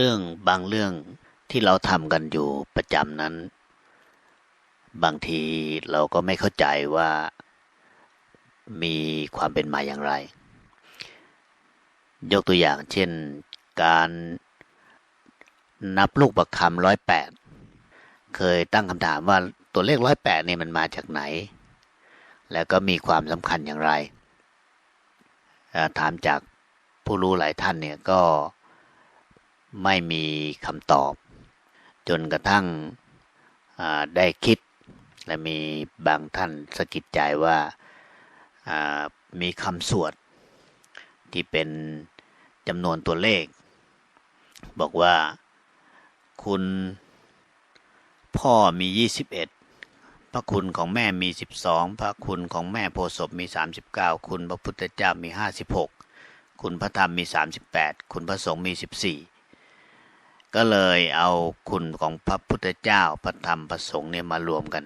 เรื่องบางเรื่องที่เราทำกันอยู่ประจำนั้น บางทีเราก็ไม่เข้าใจว่ามีความเป็นมาอย่างไร ยกตัวอย่างเช่นการนับลูกประคำร้อยแปดเคยตั้งคำถามว่าตัวเลขร้อยแปดนี่มันมาจากไหน แล้วก็มีความสำคัญอย่างไร ถามจากผู้รู้หลายท่านเนี่ยก็ ไม่มีคำตอบ จนกระทั่งได้คิด และมีบางท่านสะกิดใจว่ามีคำสวด ที่เป็นจำนวนตัวเลข บอกว่าคุณพ่อมี 21 พระคุณของแม่มี 12 พระคุณของแม่โพศพมี 39 คุณพระพุทธเจ้ามี 56 คุณพระธรรมมี 38 คุณพระสงฆ์มี 14 ก็เลยเอาคุณของพระพุทธเจ้าพระธรรมพระสงฆ์เนี่ยมารวมกัน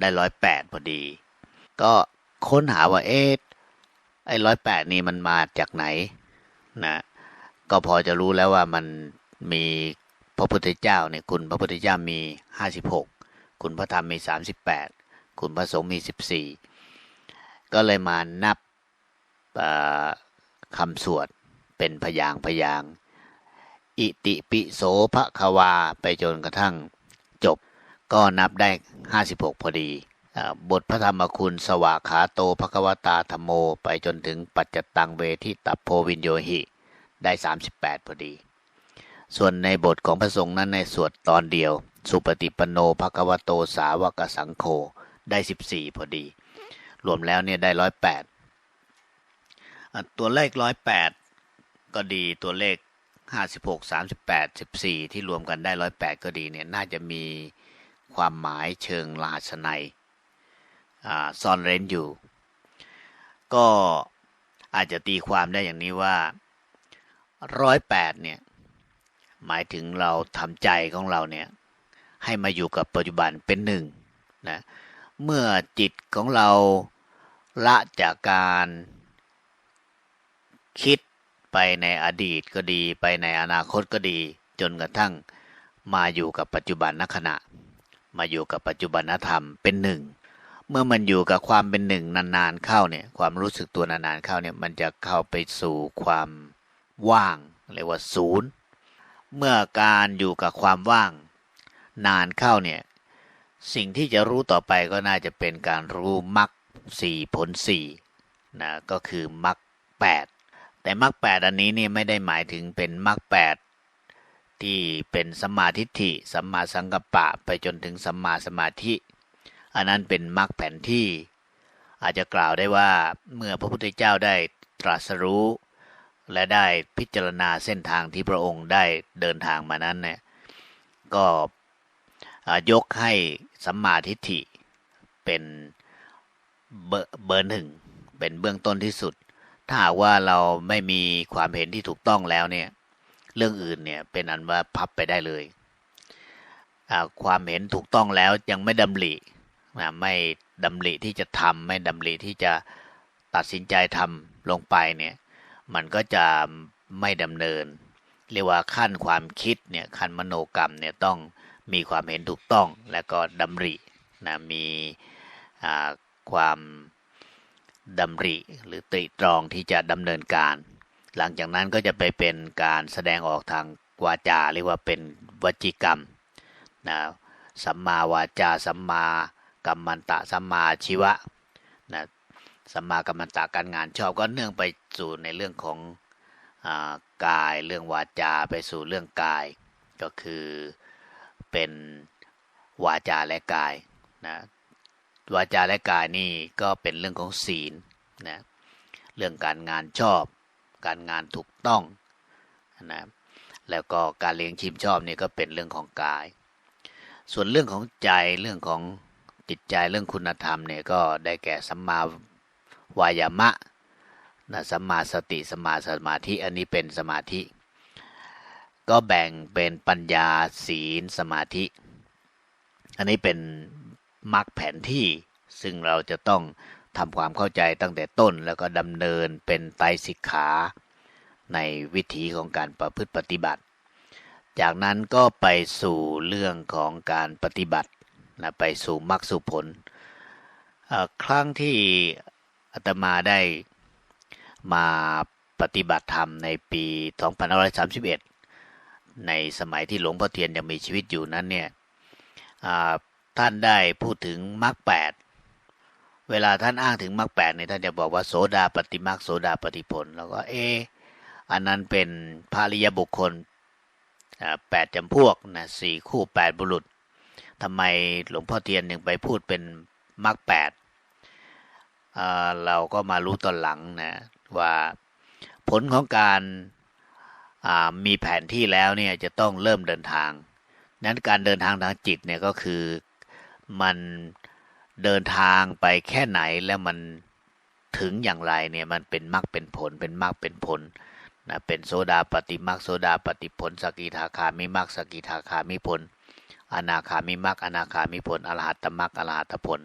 ได้ร้อยแปดพอดี ก็ค้นหาว่าเอ๊ะไอ้ร้อยแปดนี่มันมาจากไหนนะก็พอจะรู้แล้วว่ามันมีพระพุทธเจ้าเนี่ยคุณพระพุทธเจ้ามีห้าสิบหกคุณพระธรรมมีสามสิบแปดคุณพระสงฆ์มีสิบสี่ก็เลยมานับคำสวดเป็นพยางพยาง อิติปิโสภควาไปจนกระทั่งจบ ก็นับได้ 56 พอดีบทพระธรรมคุณสวากขาโตภควตาธรมโม ไปจนถึงปัจจตังเวทิตัพโพวินโยหิ ได้ 38 พอดี ส่วนในบทของพระสงฆ์นั้นในสวดตอนเดียว สุปฏิปโนภควโตสาวกสังโฆได้ 14 พอดี รวมแล้วเนี่ยได้ 108 ตัวเลข 108 ก็ดีตัวเลข 56 38 14ที่รวมกันได้108ก็ดีเนี่ยน่าจะมีความหมายเชิงลาสนัยซ่อนเร้นอยู่ ก็อาจจะตีความได้อย่างนี้ว่า108เนี่ยหมายถึงเราทำใจของเราเนี่ยให้มาอยู่กับปัจจุบันเป็นหนึ่งนะเมื่อจิตของเราละจากการคิด ไปในอดีตก็ดี ไปในอนาคตก็ดี จนกระทั่งมาอยู่กับปัจจุบันนขณะ มาอยู่กับปัจจุบันธรรมเป็นหนึ่งเมื่อมันอยู่กับความเป็นหนึ่งนานๆเข้าเนี่ยความรู้สึกตัวนานๆเข้าเนี่ยมันจะเข้าไปสู่ความว่างเรียกว่าศูนย์เมื่อการอยู่กับความว่าง นานเข้าเนี่ยสิ่งที่จะรู้ต่อไปก็น่าจะเป็นการรู้มรรคสี่ผลสี่นะก็คือมรรคแปด แต่มรรคแปดอันนี้เนี่ยไม่ได้หมายถึงเป็นมรรคแปดที่เป็นสมมาทิฏฐิสัมมาสังกัปปะไปจนถึงสัมมาสมาธิ อันนั้นเป็นมรรคแผนที่ อาจจะกล่าวได้ว่าเมื่อพระพุทธเจ้าได้ตรัสรู้ และได้พิจารณาเส้นทางที่พระองค์ได้เดินทางมานั้นเนี่ยก็ยกให้สัมมาทิฏฐิเป็นเบอร์หนึ่งเป็นเบื้องต้นที่สุด ถ้าหากว่าเราไม่มีความเห็นที่ถูกต้องแล้วเนี่ย เรื่องอื่นเนี่ยเป็นอันว่าพับไปได้เลย ความเห็นถูกต้องแล้วยังไม่ดำริไม่ดำริที่จะทำไม่ดำริที่จะตัดสินใจทำลงไปเนี่ย มันก็จะไม่ดำเนิน เรียกว่าขั้นความคิดเนี่ยขั้นมโนกรรมเนี่ยต้องมีความเห็นถูกต้องและก็ดำรินะมีความ ดำริหรือตรีตรองที่จะดำเนินการ หลังจากนั้นก็จะไปเป็นการแสดงออกทางวาจาเรียกว่าเป็นวจีกรรมนะสัมมาวาจาสัมมากัมมันตะสัมมาชีวะนะสัมมากัมมันตะการงานชอบก็เนื่องไปสู่ในเรื่องของอกายเรื่องวาจาไปสู่เรื่องกาย ก็คือเป็นวาจาและกายนะ วาจาและกายนี่ก็เป็นเรื่องของศีลนะเรื่องการงานชอบ การงานถูกต้องนะแล้วก็การเลี้ยงชีพชอบนี่ก็เป็นเรื่องของกาย ส่วนเรื่องของใจเรื่องของจิตใจเรื่องคุณธรรมเนี่ยก็ได้แก่สัมมาวายามะนะสัมมาสติสัมมาสมาธิอันนี้เป็นสมาธิ ก็แบ่งเป็นปัญญาศีลสมาธิ อันนี้เป็น มรรคแผนที่ ซึ่งเราจะต้องทำความเข้าใจตั้งแต่ต้นแล้วก็ดำเนินเป็นไตรสิกขา ในวิถีของการประพฤติปฏิบัติ จากนั้นก็ไปสู่เรื่องของการปฏิบัตินะไปสู่มรรคสู่ผล ครั้งที่อาตมาได้มาปฏิบัติธรรมในปี 2531 ในสมัยที่หลวงพ่อเทียนยังมีชีวิตอยู่นั้นเนี่ย ท่านได้พูดถึงมรรคแปดเวลาท่านอ้างถึงมรรคแปดเนี่ยท่านจะบอกว่าโสดาปฏิมรรคโสดาปฏิผล แล้วก็เออันนั้นเป็นภาริยบุคคลแปดจำพวกนะสี่คู่แปดบุรุษทำไมหลวงพ่อเทียนยังไปพูดเป็นมรรคแปดเราก็มารู้ตอนหลังนะว่าผลของการมีแผนที่แล้วเนี่ยจะต้องเริ่มเดินทาง นั้นการเดินทางทางจิตเนี่ยก็คือ มันเดินทางไปแค่ไหนแล้วมันถึงอย่างไรเนี่ยมันเป็นมรรคเป็นผลเป็นมรรคเป็นผลนะเป็นโซดาปฏิมรรคโซดาปฏิผลสกิทาคามิมรรคสกิทาคามิผล อนาคามิมรรคอนาคามิผลอรหัตมรรคอรหัตผล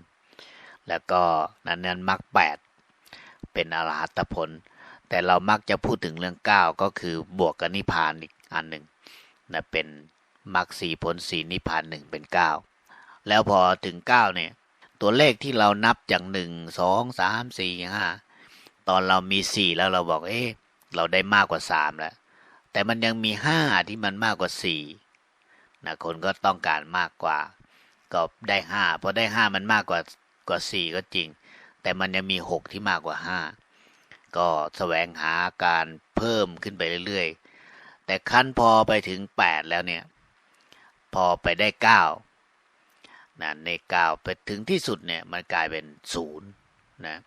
แล้วก็นั้นนั้นมรรคแปดเป็นอรหัตผล แต่เรามักจะพูดถึงเรื่องเก้าก็คือบวกกับนิพพานอีกอันหนึ่งนะเป็นมรรคสี่ผลสี่นิพพานหนึ่งเป็นเก้า แล้วพอถึงเก้าเนี่ย ตัวเลขที่เรานับจากหนึ่งสองสามสี่ห้าตอนเรามีสี่แล้วเราบอกเอ๊ะเราได้มากกว่าสามแล้ว แต่มันยังมีห้าที่มันมากกว่าสี่นะคนก็ต้องการมากกว่า ก็ได้ห้าพอได้ห้ามันมากกว่ากว่าสี่ก็จริง แต่มันยังมีหกที่มากกว่าห้าก็แสวงหาการเพิ่มขึ้นไปเรื่อยๆ แต่ขั้นพอไปถึงแปดแล้วเนี่ย พอไปได้เก้า นะในก้าไปถึงที่สุดเนี่ยมันกลายเป็นศูนย์นะ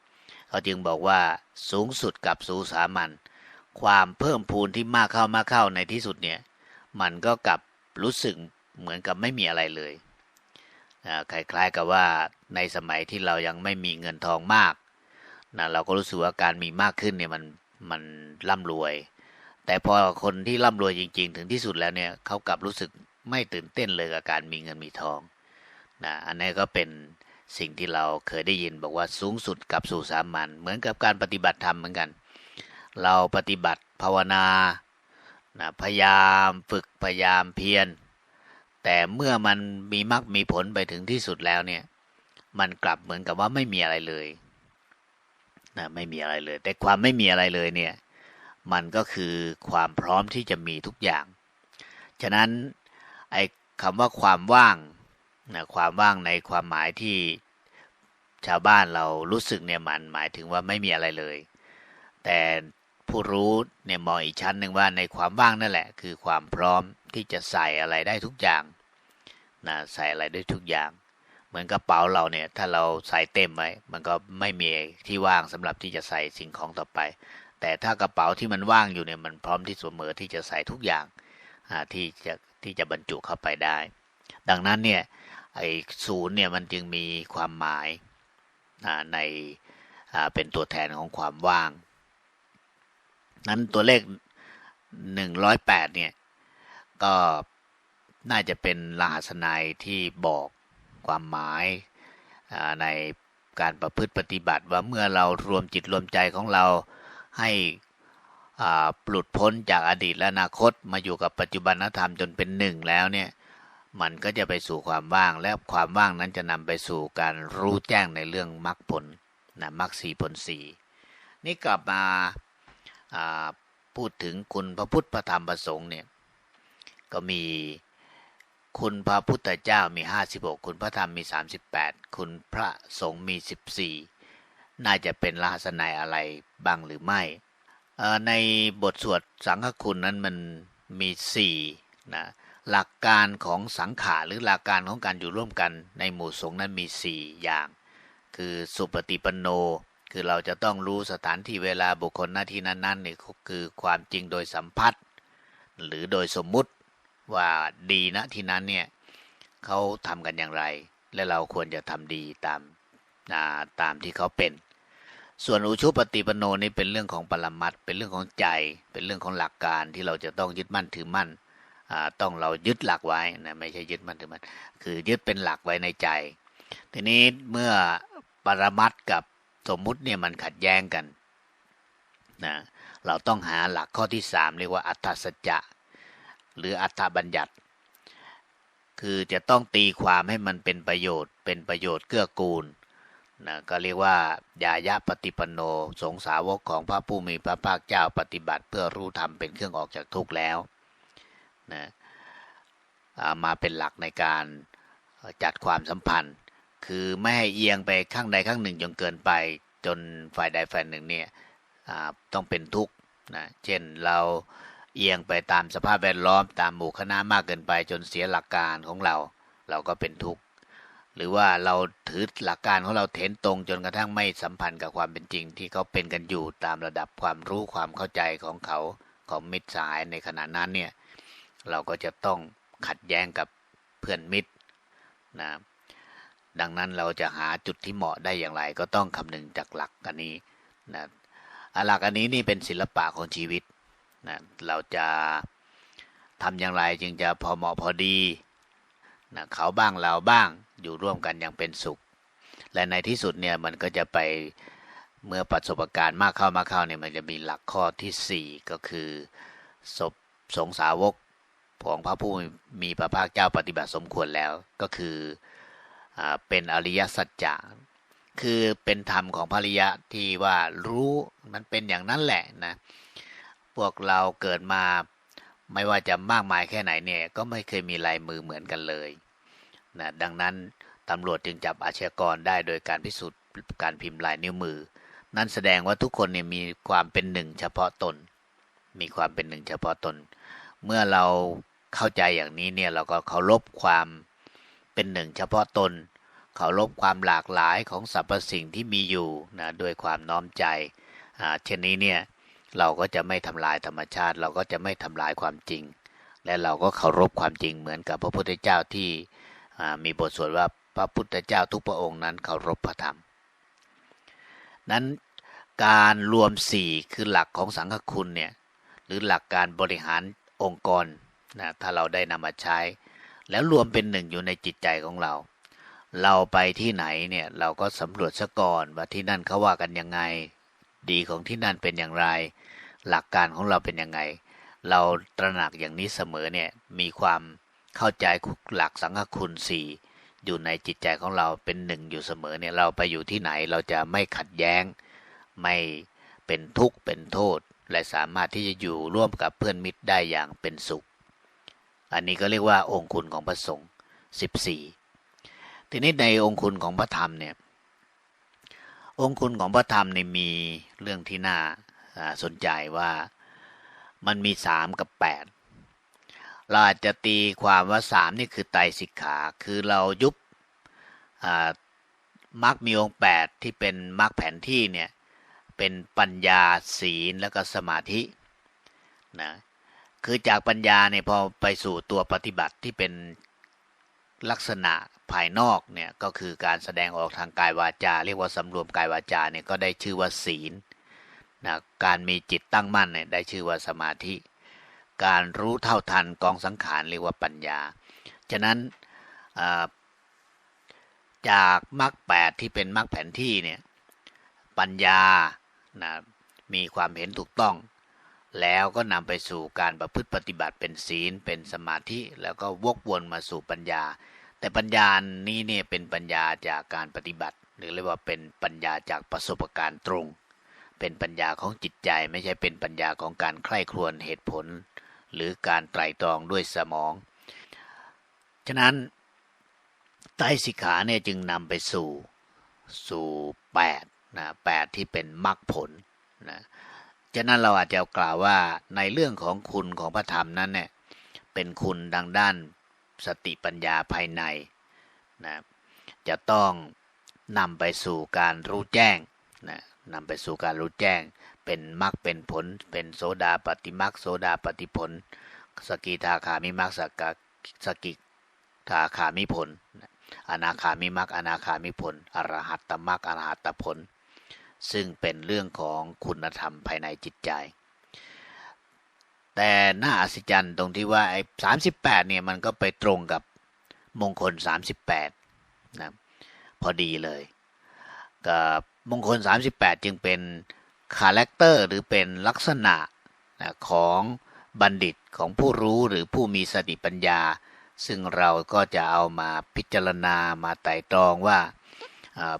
เขาจึงบอกว่าสูงสุดกับสูสามัญความเพิ่มพูนที่มากเข้ามากเข้าในที่สุดเนี่ยมันก็กลับรู้สึกเหมือนกับไม่มีอะไรเลยคล้ายๆกับว่าในสมัยที่เรายังไม่มีเงินทองมากนะเราก็รู้สึกว่าการมีมากขึ้นเนี่ยมันมันร่ำรวย แต่พอคนที่ร่ำรวยจริง ๆ ถึงที่สุดแล้วเนี่ยเขากลับรู้สึกไม่ตื่นเต้นเลยกับการมีเงินมีทอง นะอันนี้ก็เป็นสิ่งที่เราเคยได้ยินบอกว่าสูงสุดกับสู่สามัญเหมือนกับการปฏิบัติธรรมเหมือนกัน เราปฏิบัติภาวนานะพยายามฝึกพยายามเพียรแต่เมื่อมันมีมรรคมีผลไปถึงที่สุดแล้วเนี่ย มันกลับเหมือนกับว่าไม่มีอะไรเลยนะไม่มีอะไรเลย แต่ความไม่มีอะไรเลยเนี่ย มันก็คือความพร้อมที่จะมีทุกอย่าง ฉะนั้นไอ้คำว่าความว่าง นะความว่างในความหมายที่ชาวบ้านเรารู้สึกเนี่ยมันหมายถึงว่าไม่มีอะไรเลย แต่ผู้รู้เนี่ยมองอีกชั้นหนึ่งว่าในความว่างนั่นแหละ คือความพร้อมที่จะใส่อะไรได้ทุกอย่างนะใส่อะไรได้ทุกอย่าง เหมือนกระเป๋าเราเนี่ยถ้าเราใส่เต็มไว้มันก็ไม่มีที่ว่างสำหรับที่จะใส่สิ่งของต่อไป แต่ถ้ากระเป๋าที่มันว่างอยู่เนี่ยมันพร้อมที่เสมอที่จะใส่ทุกอย่างที่จะที่จะบรรจุเข้าไปได้ ดังนั้นเนี่ย ไอ้ศูนย์เนี่ยมันจึงมีความหมายในเป็นตัวแทนของความว่าง นั้นตัวเลข 108 เนี่ย ก็น่าจะเป็นรหัสนัยที่บอกความหมายในการประพฤติปฏิบัติว่าเมื่อเรารวมจิตรวมใจของเราให้ปลุดพ้นจากอดีตและอนาคตมาอยู่กับปัจจุบันธรรมจนเป็นหนึ่งแล้วเนี่ย มันก็จะไปสู่ความว่าง และความว่างนั้นจะนำไปสู่การรู้แจ้งในเรื่องมรรคผลนะมรรคสีผลสีนี่กลับมาพูดถึงคุณพระพุทธพระธรรมพระสงฆ์เนี่ยก็มีคุณพระพุทธเจ้ามี 56 คุณพระธรรมมี 38 คุณพระสงฆ์มี 14 น่าจะเป็นลักษณะอะไรบ้างหรือไม่ในบทสวดสังฆคุณนั้นมันมี4นะ หลักการของสังขารหรือหลักการของการอยู่ร่วมกันในหมู่สงฆ์นั้นมี 4 อย่าง คือสุปฏิปันโน คือเราจะต้องรู้สถานที่เวลาบุคคลหน้าที่นั้นๆนี่คือความจริงโดยสัมพัทธ์หรือโดยสมมุติว่าดีนะที่นั้นเนี่ยเขาทำกันอย่างไร และเราควรจะทำดีตามตามที่เขาเป็น ส่วนอุชุปฏิปโนนี่เป็นเรื่องของปรมัตเป็นเรื่องของใจ เป็นเรื่องของหลักการที่เราจะต้องยึดมั่นถือมั่น ต้องเรายึดหลักไว้นะไม่ใช่ยึดมันถือมัน คือยึดเป็นหลักไว้ในใจ ทีนี้เมื่อปรมัตกับสมมุติเนี่ยมันขัดแย้งกันนะเราต้องหาหลักข้อที่สามเรียกว่าอัตถสัจจะหรืออัตถบัญญัติ คือจะต้องตีความให้มันเป็นประโยชน์ เป็นประโยชน์เกื้อกูลนะก็เรียกว่ายายะปฏิปโน สงสาวกของพระผู้มีพระภาคเจ้าปฏิบัติ เพื่อรู้ธรรมเป็นเครื่องออกจากทุกข์แล้ว นะมาเป็นหลักในการจัดความสัมพันธ์ คือไม่ให้เอียงไปข้างใดข้างหนึ่งจนเกินไปจนฝ่ายใดฝ่ายหนึ่งเนี่ยต้องเป็นทุกข์นะเช่นเราเอียงไปตามสภาพแวดล้อมตามหมู่คณะมากเกินไปจนเสียหลักการของเรา เราก็เป็นทุกข์หรือว่าเราถือหลักการของเราเถนตรงจนกระทั่งไม่สัมพันธ์กับความเป็นจริง ที่เขาเป็นกันอยู่ตามระดับความรู้ความเข้าใจของเขาของมิตรสายในขณะนั้นเนี่ย เราก็จะต้องขัดแย้งกับเพื่อนมิตรนะดังนั้นเราจะหาจุดที่เหมาะได้อย่างไร ก็ต้องคำนึงจากหลักอันนี้นะหลักอันนี้นี่เป็นศิลปะของชีวิตนะเราจะทำอย่างไรจึงจะพอเหมาะพอดีนะเขาบ้างเราบ้างอยู่ร่วมกันอย่างเป็นสุข และในที่สุดเนี่ยมันก็จะไปเมื่อประสบการณ์มากเข้ามากเข้าเนี่ยมันจะมีหลักข้อที่ 4 ก็คือศพสงสาวก ของพระผู้มีพระภาคเจ้าปฏิบัติสมควรแล้วก็คืออเป็นอริยสัจจะคือเป็นธรรมของภริยะที่ว่ารู้มันเป็นอย่างนั้นแหละนะ พวกเราเกิดมาไม่ว่าจะมากมายแค่ไหนเนี่ย ก็ไม่เคยมีลายมือเหมือนกันเลยนะดังนั้นตำรวจจึงจับอาชญากรได้โดยการพิสูจน์การพิมพ์ลายนิ้วมือ นั่นแสดงว่าทุกคนเนี่ยมีความเป็นหนึ่งเฉพาะตน มีความเป็นหนึ่งเฉพาะตน เมื่อเราเข้าใจอย่างนี้เนี่ยเราก็เคารพความเป็นหนึ่งเฉพาะตนเคารพความหลากหลายของสรรพสิ่งที่มีอยู่นะด้วยความน้อมใจเช่นนี้เนี่ยเราก็จะไม่ทำลายธรรมชาติ เราก็จะไม่ทำลายความจริง และเราก็เคารพความจริงเหมือนกับพระพุทธเจ้าที่มีบทสวดว่าพระพุทธเจ้าทุกพระองค์นั้นเคารพพระธรรม นั้นการรวมสี่คือหลักของสังฆคุณเนี่ยหรือหลักการบริหาร องค์กรนะถ้าเราได้นำมาใช้ แล้วรวมเป็นหนึ่งอยู่ในจิตใจของเรา เราไปที่ไหนเนี่ยเราก็สำรวจซะก่อนว่าที่นั่นเขาว่ากันยังไง ดีของที่นั่นเป็นอย่างไร หลักการของเราเป็นยังไง เราตระหนักอย่างนี้เสมอเนี่ยมีความเข้าใจหลักสังฆคุณสี่อยู่ในจิตใจของเราเป็นหนึ่งอยู่เสมอเนี่ยเราไปอยู่ที่ไหนเราจะไม่ขัดแย้ง ไม่เป็นทุกข์เป็นโทษ และสามารถที่จะอยู่ร่วมกับเพื่อนมิตรได้อย่างเป็นสุข อันนี้ก็เรียกว่าองค์คุณของพระสงฆ์สิบสี่ทีนี้ในองค์คุณของพระธรรมเนี่ย องค์คุณของพระธรรมเนี่ยมีเรื่องที่น่าสนใจว่ามันมีสามกับแปดเราอาจจะตีความว่าสามนี่คือไตรสิกขา คือเรายุบมรรคมีองค์แปดที่เป็นมรรคแผนที่เนี่ย เป็นปัญญาศีลแล้วก็สมาธินะคือจากปัญญาเนี่ยพอไปสู่ตัวปฏิบัติที่เป็นลักษณะภายนอกเนี่ยก็คือการแสดงออกทางกายวาจา เรียกว่าสำรวมกายวาจาเนี่ยก็ได้ชื่อว่าศีลนะการมีจิตตั้งมั่นเนี่ยได้ชื่อว่าสมาธิ การรู้เท่าทันกองสังขารเรียกว่าปัญญา ฉะนั้นจากมรรคแปดที่เป็นมรรคแผนที่เนี่ยปัญญา นะมีความเห็นถูกต้อง แล้วก็นำไปสู่การประพฤติปฏิบัติเป็นศีล เป็นสมาธิ แล้วก็วกวนมาสู่ปัญญา แต่ปัญญานี้เนี่ยเป็นปัญญาจากการปฏิบัติ หรือเรียกว่าเป็นปัญญาจากประสบการณ์ตรง เป็นปัญญาของจิตใจไม่ใช่เป็นปัญญาของการใคร่ครวญเหตุผล หรือการไตรตรองด้วยสมอง ฉะนั้นไตรสิกขาเนี่ยจึงนำไปสู่สู่แปด นะแปดที่เป็นมรรคผลนะฉะนั้นเราอาจจะกล่าวว่าในเรื่องของคุณของพระธรรมนั้นเนี่ยเป็นคุณดังด้านสติปัญญาภายในนะจะต้องนำไปสู่การรู้แจ้งนะนำไปสู่การรู้แจ้ง เป็นมรรคเป็นผล เป็นโสดาปฏิมรรคโสดาปฏิผล สกิทาคามิมรรคสกสกิทาคามิผลอนาคามิมรรคอนาคามิผลอรหัตตมรรคอรหัตตผล ซึ่งเป็นเรื่องของคุณธรรมภายในจิตใจ แต่น่าอัศจรรย์ตรงที่ว่าไอ้สามสิบแปดเนี่ยมันก็ไปตรงกับมงคลสามสิบแปดนะพอดีเลยกับมงคล 38 จึงเป็นคาแรคเตอร์หรือเป็นลักษณะนะของบัณฑิตของผู้รู้หรือผู้มีสติปัญญา ซึ่งเราก็จะเอามาพิจารณามาไต่ตรองว่า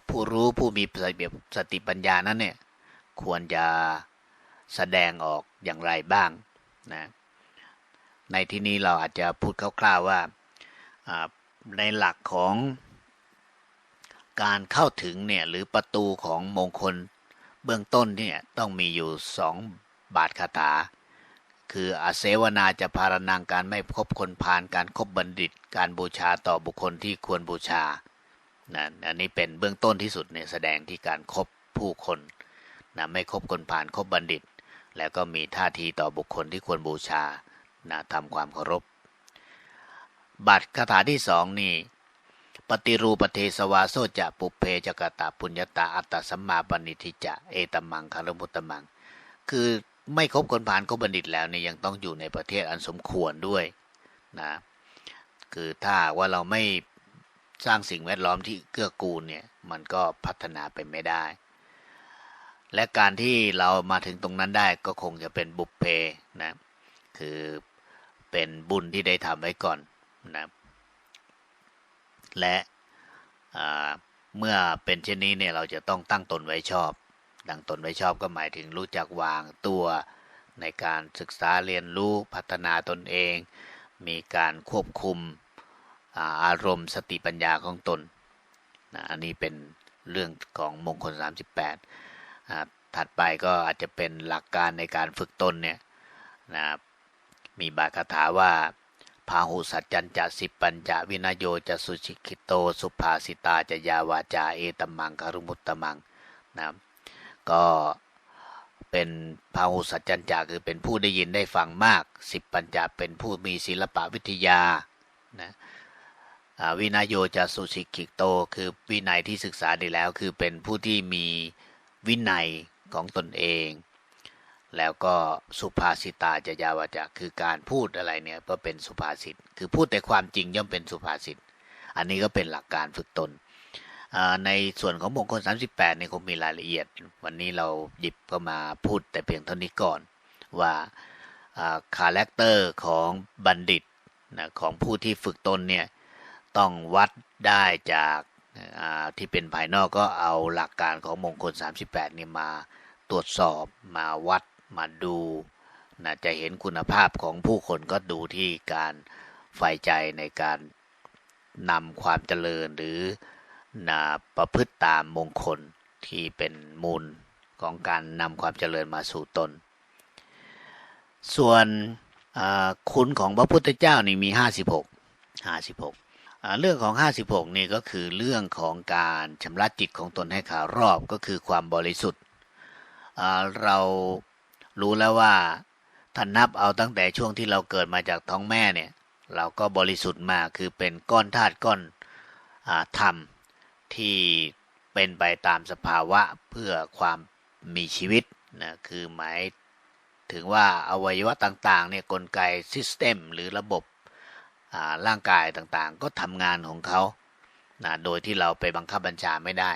ผู้รู้ผู้มีสติปัญญานั้นเนี่ยควรจะแสดงออกอย่างไรบ้างนะในที่นี้เราอาจจะพูดคร่าวๆว่าในหลักของการเข้าถึงเนี่ยหรือประตูของมงคลเบื้องต้นเนี่ยต้องมีอยู่สองบาทคาถา คืออาเสวนาจะพารนังการไม่คบคนพาลการครบบัณฑิต การบูชาต่อบุคคลที่ควรบูชา นะอันนี้เป็นเบื้องต้นที่สุดเนี่ยแสดงที่การครบผู้คนนะไม่คบคนพาลคบบัณฑิต แล้วก็มีท่าทีต่อบุคคลที่ควรบูชานะทำความเคารพ บัตรคาถาที่สองนี่ปฏิรูปเทสวาโซจะปุเพจกตาปุญญาตาอัตตสัมมาปณิทิจะเอตมังคารมุตตมัง คือไม่คบคนผ่านคบบัณฑิตแล้วเนี่ยยังต้องอยู่ในประเทศอันสมควรด้วยนะคือถ้าว่าเราไม่ สร้างสิ่งแวดล้อมที่เกื้อกูลเนี่ยมันก็พัฒนาไปไม่ได้ และการที่เรามาถึงตรงนั้นได้ก็คงจะเป็นบุพเพนะคือเป็นบุญที่ได้ทำไว้ก่อนนะและเมื่อเป็นเช่นนี้เนี่ยเราจะต้องตั้งตนไว้ชอบ ดังตนไว้ชอบก็หมายถึงรู้จักวางตัวในการศึกษาเรียนรู้พัฒนาตนเอง มีการควบคุม อารมณ์สติปัญญาของตนนะอันนี้เป็นเรื่องของมงคล 38 ถัดไปก็อาจจะเป็นหลักการในการฝึกตนเนี่ยนะมีบาคาถาว่าพาหุสัจจันจะสิปัญจะวินโยจะสุชิคิโต สุภาสิตาจะยาวาจาเอตมังคารุมุตตมังนะก็เป็นพาหุสัจจันจะคือเป็นผู้ได้ยินได้ฟังมาก สิปัญจะเป็นผู้มีศิลปะวิทยานะ วินโยจะสุชิคิโต คือวินัยที่ศึกษาดีแล้วคือเป็นผู้ที่มีวินัยของตนเอง แล้วก็สุภาษิตาจะยาวาจะคือการพูดอะไรเนี่ยก็เป็นสุภาษิตคือพูดแต่ความจริงย่อมเป็นสุภาษิตอันนี้ก็เป็นหลักการฝึกตน ในส่วนของมงคล 38เนี่ยคงมีรายละเอียด วันนี้เราหยิบก็มาพูดแต่เพียงเท่านี้ก่อนว่าคาแรคเตอร์ของบัณฑิตนะของผู้ที่ฝึกตนเนี่ย ต้องวัดได้จากที่เป็นภายนอกก็เอาหลักการของมงคล 38 นี่มาตรวจสอบมาวัดมาดูนะจะเห็นคุณภาพของผู้คนก็ดูที่การใฝ่ใจในการนำความเจริญหรือนะประพฤติตามมงคลที่เป็นมูลของการนำความเจริญมาสู่ตน ส่วนคุณของพระพุทธเจ้านี่มี 56 56 เรื่องของ 56 นี่ก็คือเรื่องของการชำระจิตของตนให้ขารอบก็คือความบริสุทธิ์ เรารู้แล้วว่าท่านนับเอาตั้งแต่ช่วงที่เราเกิดมาจากท้องแม่เนี่ย เราก็บริสุทธิ์มาคือเป็นก้อนธาตุก้อนธรรมที่เป็นไปตามสภาวะเพื่อความมีชีวิตนะคือหมายถึงว่าอวัยวะต่างๆเนี่ยกลไกซิสเต็มหรือระบบ ร่างกายต่างๆ ก็ทำงานของเขานะโดยที่เราไปบังคับบัญชาไม่ได้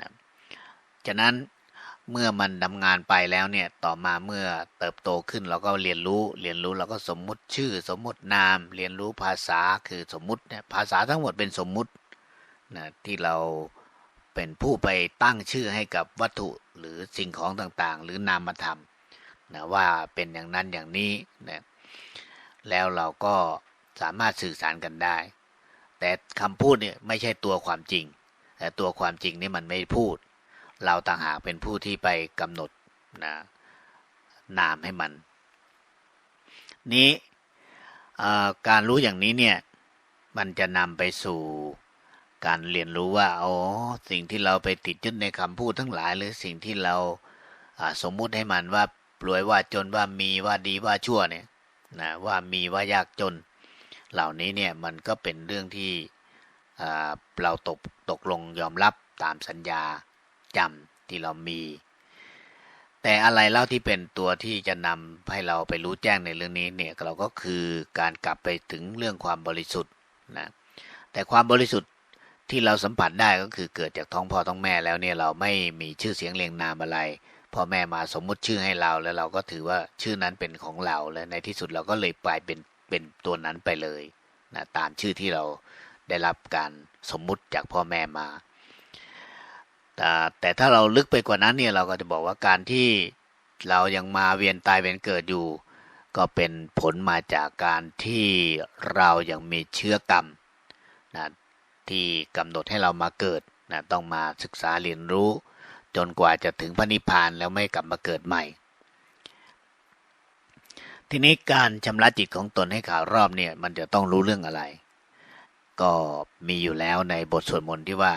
นะฉะนั้นเมื่อมันทำงานไปแล้วเนี่ยต่อมาเมื่อเติบโตขึ้นเราก็เรียนรู้เรียนรู้เราก็สมมุติชื่อ สมมุตินาม เรียนรู้ภาษาคือสมมุติเนี่ยภาษาทั้งหมดเป็นสมมุตินะที่เราเป็นผู้ไปตั้งชื่อให้กับวัตถุหรือสิ่งของต่างๆ หรือนามธรรมนะว่าเป็นอย่างนั้นอย่างนี้นะแล้วเราก็ สามารถสื่อสารกันได้ แต่คำพูดเนี่ยไม่ใช่ตัวความจริง แต่ตัวความจริงนี่มันไม่พูด เราต่างหากเป็นผู้ที่ไปกำหนดนะนามให้มัน นี้การรู้อย่างนี้เนี่ยมันจะนำไปสู่การเรียนรู้ว่าอ๋อสิ่งที่เราไปติดยึดในคำพูดทั้งหลาย หรือสิ่งที่เราสมมุติให้มันว่ารวยว่าจนว่ามีว่าดีว่าชั่วเนี่ยนะว่ามีว่ายากจน เหล่านี้เนี่ยมันก็เป็นเรื่องที่เราตกตกลงยอมรับตามสัญญาจำที่เรามี แต่อะไรเล่าที่เป็นตัวที่จะนำให้เราไปรู้แจ้งในเรื่องนี้เนี่ยเราก็คือการกลับไปถึงเรื่องความบริสุทธิ์นะแต่ความบริสุทธิ์ที่เราสัมผัสได้ก็คือเกิดจากท้องพ่อท้องแม่แล้วเนี่ยเราไม่มีชื่อเสียงเรียงนามอะไรพ่อแม่มาสมมุติชื่อให้เราแล้วเราก็ถือว่าชื่อนั้นเป็นของเราแล้วในที่สุดเราก็เลยกลายเป็น เป็นตัวนั้นไปเลยนะตามชื่อที่เราได้รับการสมมุติจากพ่อแม่มาแต่แต่ถ้าเราลึกไปกว่านั้นเนี่ยเราก็จะบอกว่าการที่เรายังมาเวียนตายเวียนเกิดอยู่ ก็เป็นผลมาจากการที่เรายังมีเชื้อกรรมนะที่กำหนดให้เรามาเกิดนะต้องมาศึกษาเรียนรู้ จนกว่าจะถึงพระนิพพานแล้วไม่กลับมาเกิดใหม่ ทีนี้การชำระจิตของตนให้ข่าวรอบเนี่ย มันจะต้องรู้เรื่องอะไร ก็มีอยู่แล้วในบทสวดมนต์ที่ว่า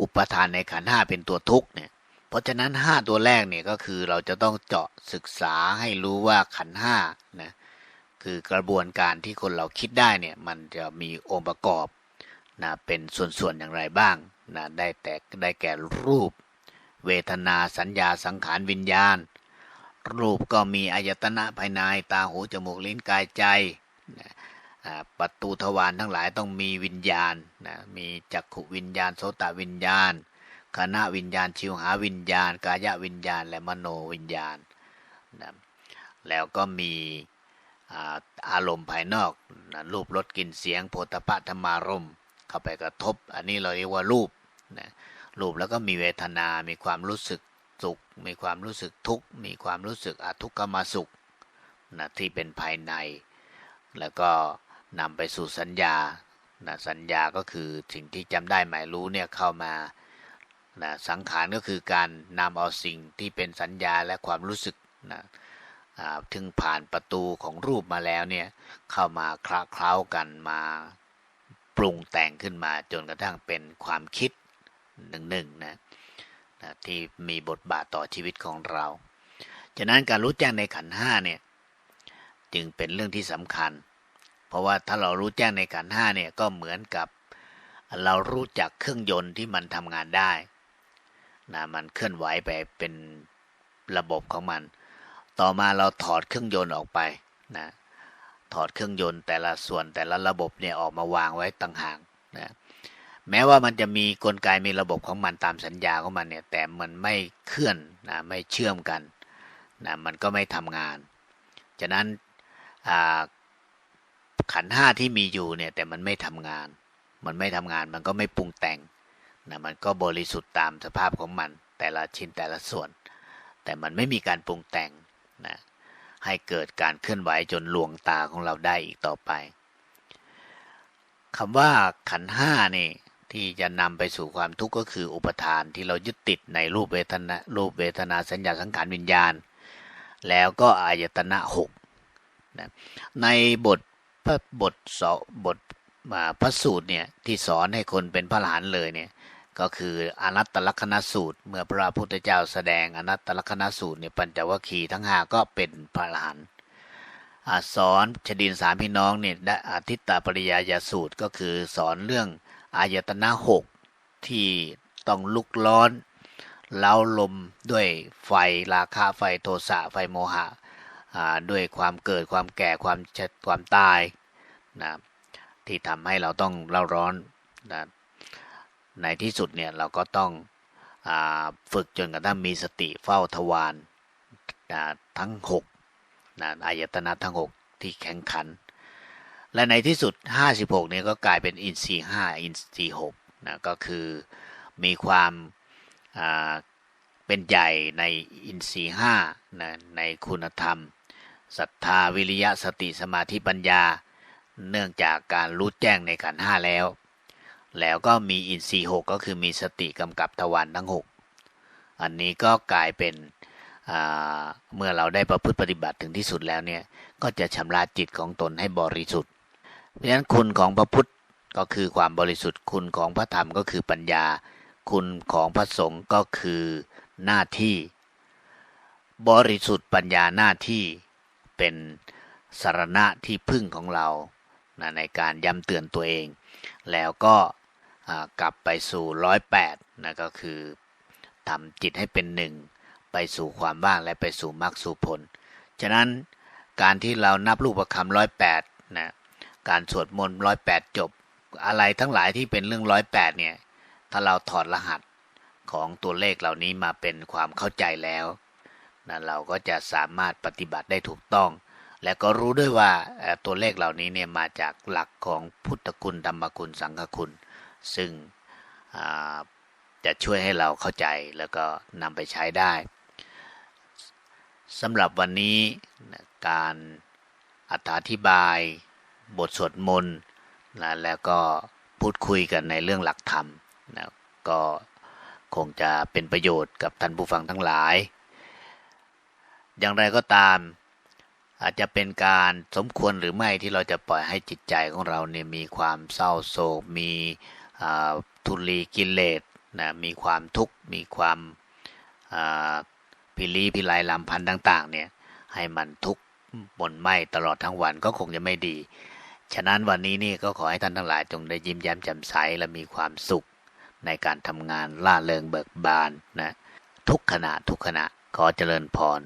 อุปทานในขันห้าเป็นตัวทุกข์เนี่ย เพราะฉะนั้นห้าตัวแรกเนี่ยก็คือเราจะต้องเจาะศึกษาให้รู้ว่าขันห้านะคือกระบวนการที่คนเราคิดได้เนี่ย มันจะมีองค์ประกอบนะเป็นส่วนๆอย่างไรบ้างนะได้แต่ได้แก่รูป เวทนาสัญญาสังขารวิญญาณ รูปก็มีอายตนะภายในตาหูจมูกลิ้นกายใจนะประตูทวารทั้งหลายต้องมีวิญญาณนะมีจักขุวิญญาณโสตวิญญาณคณะวิญญาณชิวหาวิญญาณ กายวิญญาณ และมโนวิญญาณนะแล้วก็มีอารมณ์ภายนอกนะรูปรสกลิ่นเสียงโผฏฐัพะธรรมารมเข้าไปกระทบ อันนี้เราเรียกว่ารูปนะรูปแล้วก็มีเวทนา มีความรู้สึก สุข มีความรู้สึกทุกข์ มีความรู้สึกอทุกขมสุขนะที่เป็นภายใน แล้วก็นำไปสู่สัญญานะสัญญาก็คือสิ่งที่จำได้หมายรู้เนี่ยเข้ามานะสังขารก็คือการนำเอาสิ่งที่เป็นสัญญาและความรู้สึกนะถึงผ่านประตูของรูปมาแล้วเนี่ยเข้ามาคละเคล้ากันมาปรุงแต่งขึ้นมาจนกระทั่งเป็นความคิดหนึ่งหนึ่งนะ นะที่มีบทบาทต่อชีวิตของเรา ฉะนั้นการรู้แจ้งในขันห้าเนี่ยจึงเป็นเรื่องที่สำคัญ เพราะว่าถ้าเรารู้แจ้งในขันห้าเนี่ยก็เหมือนกับเรารู้จักเครื่องยนต์ที่มันทำงานได้นะมันเคลื่อนไหวไปเป็นระบบของมัน ต่อมาเราถอดเครื่องยนต์ออกไปนะถอดเครื่องยนต์แต่ละส่วนแต่ละระบบเนี่ยออกมาวางไว้ต่างหากนะ แม้ว่ามันจะมีกลไกมีระบบของมันตามสัญญาของมันเนี่ยแต่มันไม่เคลื่อนนะไม่เชื่อมกันนะมันก็ไม่ทำงาน ฉะนั้นขันห้าที่มีอยู่เนี่ยแต่มันไม่ทำงาน มันไม่ทำงานมันก็ไม่ปรุงแต่งนะมันก็บริสุทธิ์ตามสภาพของมัน แต่ละชิ้นแต่ละส่วน แต่มันไม่มีการปรุงแต่งนะให้เกิดการเคลื่อนไหวจนลวงตาของเราได้อีกต่อไปคำว่าขันห้านี่ ที่จะนำไปสู่ความทุกข์ก็คืออุปทานที่เรายึดติดในรูปเวทนารูปเวทนาสัญญาสังขารวิญญาณ แล้วก็อายตนะหกนะในบทพระบทสบทพระสูตรเนี่ยที่สอนให้คนเป็นพระหลานเลยเนี่ยก็คืออนัตตลกนสูตร เมื่อพระพุทธเจ้าแสดงอนัตตลกนสูตรเนี่ยปัญจวัคคีย์ทั้งห้าก็เป็นพระหลานสอนชดินสามพี่น้องเนี่ยอาทิตตปริยายสูตรก็คือสอนเรื่อง อายตนะหกที่ต้องลุกร้อนเล้าลมด้วยไฟราคาไฟโทสะไฟโมหะด้วยความเกิดความแก่ความความตายนะที่ทำให้เราต้องเล่าร้อนนะในที่สุดเนี่ยเราก็ต้องอฝึกจนกระทั่งมีสติเฝ้าทวารทั้ง6นะอายตนะทั้ง 6 ที่แข็งขัน และในที่สุด 56เนี่ยก็กลายเป็นอินทรีย์5อินทรีย์6นะก็คือมีความเป็นใหญ่ในอินทรีย์5นะในคุณธรรมศรัทธาวิริยะสติสมาธิปัญญา เนื่องจากการรู้แจ้งในขันห้าแล้ว แล้วก็มีอินทรีย์หกก็คือมีสติกำกับทวารทั้งหกอันนี้ก็กลายเป็นเมื่อเราได้ประพฤติปฏิบัติถึงที่สุดแล้วเนี่ยก็จะชำระจิตของตนให้บริสุทธิ เพราะฉะนั้นคุณของพระพุทธก็คือความบริสุทธิ์ คุณของพระธรรมก็คือปัญญา คุณของพระสงฆ์ก็คือหน้าที่ บริสุทธิ์ปัญญาหน้าที่เป็นสารณะที่พึ่งของเรานะในการย้ำเตือนตัวเอง แล้วก็กลับไปสู่ร้อยแปดนะก็คือทำจิตให้เป็นหนึ่ง ไปสู่ความว่างและไปสู่มรรคสู่ผล ฉะนั้นการที่เรานับรูปประคำร้อยแปดนะ การสวดมนต์ร้อยแปดจบ อะไรทั้งหลายที่เป็นเรื่องร้อยแปดเนี่ย ถ้าเราถอดรหัสของตัวเลขเหล่านี้มาเป็นความเข้าใจแล้วนะเราก็จะสามารถปฏิบัติได้ถูกต้อง และก็รู้ด้วยว่าตัวเลขเหล่านี้เนี่ยมาจากหลักของพุทธคุณธรรมคุณสังฆคุณ ซึ่งจะช่วยให้เราเข้าใจแล้วก็นำไปใช้ได้สำหรับวันนี้การอธิบาย บทสวดมนต์นะแล้วก็พูดคุยกันในเรื่องหลักธรรมนะก็คงจะเป็นประโยชน์กับท่านผู้ฟังทั้งหลาย อย่างไรก็ตาม อาจจะเป็นการสมควรหรือไม่ที่เราจะปล่อยให้จิตใจของเราเนี่ยมีความเศร้าโศก มีทุลีกิเลสนะมีความทุกข์ มีความพิลีพิไลลำพันธ์ต่าง ๆ เนี่ยให้มันทุกข์บนไหมตลอดทั้งวันก็คงจะไม่ดี ฉะนั้นวันนี้นี่ก็ขอให้ท่านทั้งหลายจงได้ยิ้มแย้มแจ่มใสและมีความสุข ในการทำงานล่าเริงเบิกบานนะ ทุกขณะทุกขณะขอเจริญพร